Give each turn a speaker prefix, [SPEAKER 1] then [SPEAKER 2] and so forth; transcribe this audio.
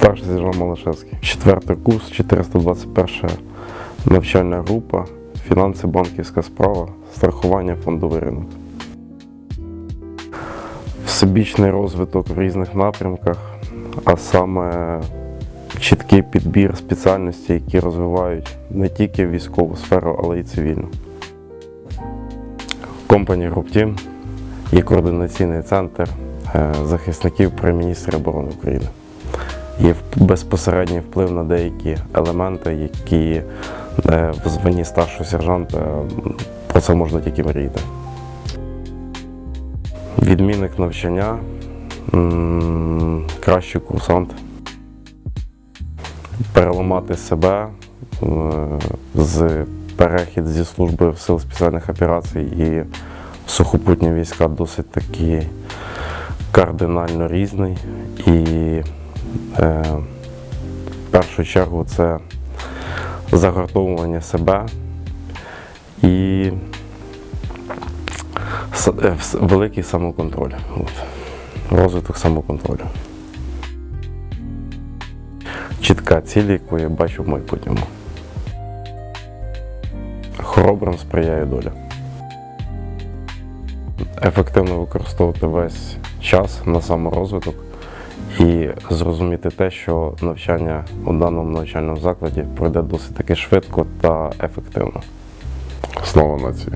[SPEAKER 1] Старший сержант Малашевський. Четвертий курс, 421 навчальна група, фінанси, банківська справа, страхування, фондовий ринок. Всебічний розвиток в різних напрямках, а саме чіткий підбір спеціальностей, які розвивають не тільки військову сферу, але й цивільну. Компанія Group Team є координаційний центр е, захисників при міністрі оборони України. Є безпосередній вплив на деякі елементи, які е, в званні старшого сержанта про це можна тільки мріяти. Відмінник навчання, кращий курсант, переламати себе е, з перехід зі служби в сил спеціальних операцій і сухопутні війська досить таки кардинально різний. І в першу чергу це загартовування себе і е, великий самоконтроль. Розвиток самоконтролю. Чітка ціль, яку я бачу в майбутньому. Хоробрим сприяє доля. Ефективно використовувати весь час на саморозвиток і зрозуміти те, що навчання у даному навчальному закладі пройде досить таки швидко та ефективно.
[SPEAKER 2] Слава нації.